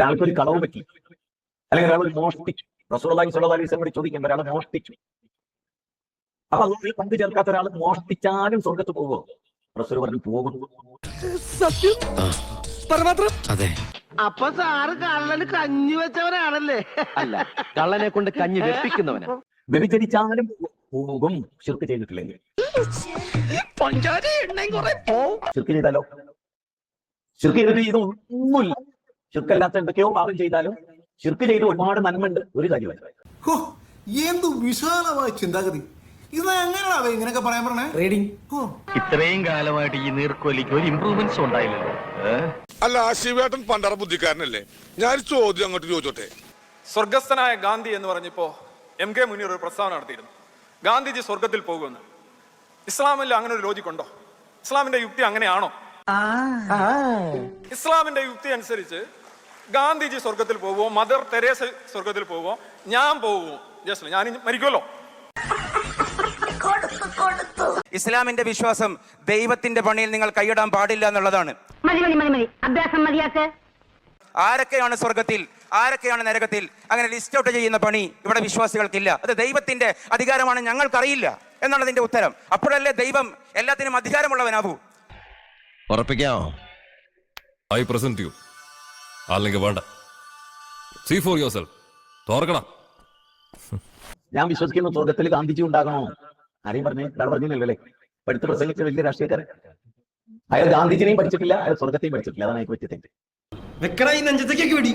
ഒരാൾക്ക് ഒരു കളവ് പറ്റി. അല്ലെങ്കിൽ ഒരാൾ ഒരു മോഷ്ടിച്ചു റസൂലി സ്വലി ചോദിക്കും ഒരാൾ മോഷ്ടിച്ചു. അപ്പൊ അതുകൊണ്ട് പങ്ക് ചേർക്കാത്ത ഒരാൾ മോഷ്ടിച്ചാലും സ്വർഗത്ത് പോകുമോ റസൂൽ പറഞ്ഞു പോകും. അതെ. അപ്പൊ സാറ് കള്ളന് കഞ്ഞി വെച്ചവനാണല്ലേ? അല്ല കള്ളനെ കൊണ്ട് കഞ്ഞി വെപ്പിക്കുന്നവനാ. വ്യഭിചരിച്ചാലും പോകും. ശിർക്ക് ചെയ്തിട്ടില്ലെങ്കിൽ ശിർക്ക് ചെയ്താലോ? ശിർക്ക് ചെയ്തിട്ട് ഇതൊന്നുമില്ല ശിർക്കല്ലാത്ത എന്തൊക്കെയോ പാപം ചെയ്താലും ശിർക്ക് ചെയ്ത് ഒരുപാട് നന്മയുണ്ട്. ഒരു കാര്യമല്ല ഹോ, എന്ത് വിശാലമായ ചിന്താഗതി. ഇത് എങ്ങനെയാണോ ഇങ്ങനെയൊക്കെ പറയാൻ പറഞ്ഞേ? റീഡിങ് ഓ ഇത്രയും കാലമായിട്ട് ഈ നീർക്കോലിക്ക് ഒരു ഇമ്പ്രൂവ്മെന്റ്സ് ഉണ്ടായില്ലല്ലോ. അല്ല ശിവേട്ടൻ പണ്ടറ ബുദ്ധിക്കാരനല്ലേ? ഞാൻ ചോദ്യം അങ്ങോട്ട് ചോദിച്ചോട്ടെ? സ്വർഗസ്ഥനായ ഗാന്ധി എന്ന് പറഞ്ഞപ്പോ എം കെ മുനീർ ഒരു പ്രസ്താവന നടത്തിയിരുന്നു. ഗാന്ധിജി സ്വർഗത്തിൽ പോകുമെന്ന്. ഇസ്ലാമിൽ അങ്ങനെ ഒരു ലോജിക് ഉണ്ടോ? ഇസ്ലാമിന്റെ യുക്തി അങ്ങനെയാണോ? ഇസ്ലാമിന്റെ യുക്തി അനുസരിച്ച് ഗാന്ധിജി സ്വർഗത്തിൽ പോകുമോ മദർ തെരേസ സ്വർഗത്തിൽ പോകുമോ ഞാൻ പോകുമോ ജസ്റ്റ് ഞാൻ മരിക്കുമല്ലോ ഇസ്ലാമിന്റെ വിശ്വാസം ദൈവത്തിന്റെ പണിയിൽ നിങ്ങൾ കൈയിടാൻ പാടില്ല എന്നുള്ളതാണ്. ആരൊക്കെയാണ് സ്വർഗത്തിൽ ആരൊക്കെയാണ് നരകത്തിൽ? അങ്ങനെ ലിസ്റ്റ് ഔട്ട് ചെയ്യുന്ന പണി ഇവിടെ വിശ്വാസികൾക്കില്ല. അത് ദൈവത്തിന്റെ അധികാരമാണ് ഞങ്ങൾക്കറിയില്ല എന്നുള്ളതിന്റെ ഉത്തരം. അപ്പോഴല്ലേ ദൈവം എല്ലാത്തിനും അധികാരമുള്ളവനാവൂ? ഉറപ്പിക്കാമോ ഐ പ്രസന്റ് യു അല്ലെങ്കിൽ വേണ്ട. സീ ഫോർ യുവർ സെൽഫ് തോർക്കണം. ഞാൻ വിശ്വസിക്കുന്ന സ്വർഗത്തിൽ ഗാന്ധിജി ഉണ്ടാകണോ? ആരെയും പറഞ്ഞു ഒരാൾ പറഞ്ഞില്ലല്ലേ പഠിത്ത പ്രസംഗിച്ച വലിയ രാഷ്ട്രീയക്കാരൻ. അയാൾ ഗാന്ധിജിനെയും പഠിച്ചിട്ടില്ല അയാൾ സ്വർഗത്തെയും പഠിച്ചിട്ടില്ല. അതാണ് എനിക്ക് പറ്റിയ തെറ്റ് വെക്കട ഈ നെഞ്ചത്തേക്ക് വെടി.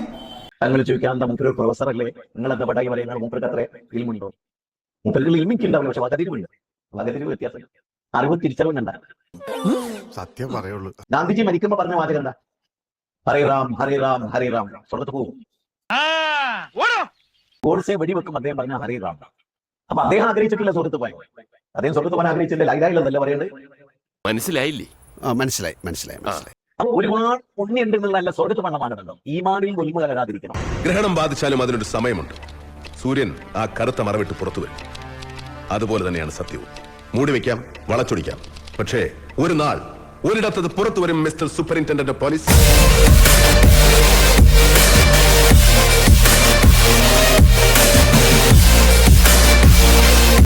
അങ്ങനെ ചോദിക്കാൻ എന്താ മൂപ്പര് ഒരു പ്രൊഫസർ അല്ലേ? നിങ്ങൾ എന്താ പട്ടാക്കി പറയുന്നത്? മൂപ്പർക്ക് അത്ര ഇൽമുണ്ടോ മൂപ്പർക്ക് ഇൽമിക്ക് ഉണ്ടാവില്ല പക്ഷെ വകതിരിവുണ്ട് വകതിരിവ് വ്യത്യാസം. അറിവ് തിരിച്ചറിവുന്നുണ്ട സത്യം പറയുള്ളൂ. ഗാന്ധിജി മരിക്കുമ്പോ പറഞ്ഞ വാചകം എന്താ? ഹരിറാം ഹരേ റാം സ്വർഗത്ത് പോകും. ഗോഡ്സെ വെടിവെക്കും അദ്ദേഹം പറഞ്ഞ ഹരിറാം അപ്പൊ അദ്ദേഹം ആഗ്രഹിച്ചിട്ടില്ല സ്വർഗത്ത് പോയി അദ്ദേഹം സ്വർഗത്ത് പോകാൻ ആഗ്രഹിച്ചില്ല. ലൈലായില്ലെന്നല്ല പറയുന്നത് മനസ്സിലായില്ലേ? മനസ്സിലായി മനസ്സിലായി മനസ്സിലായി. അപ്പൊ ഒരുപാട് പുണ്യുണ്ട് എന്നുള്ളതല്ല സ്വർഗത്ത് പണ മാനദണ്ഡം. ഈമാനിൽ ഒലിമ കലരാതിരിക്കണം ഗ്രഹണം ബാധിച്ചാലും അതിനൊരു സമയമുണ്ട്. സൂര്യൻ ആ കറുത്ത മറവിട്ട് പുറത്തു വരും. അതുപോലെ തന്നെയാണ് സത്യവും. മൂടി വെക്കാം വളച്ചൊടിക്കാം. പക്ഷേ ഒരു നാൾ ഒരിടത്തത് പുറത്തുവരും മിസ്റ്റർ സൂപ്പറിന്റൻഡന്റ് പോലീസ്.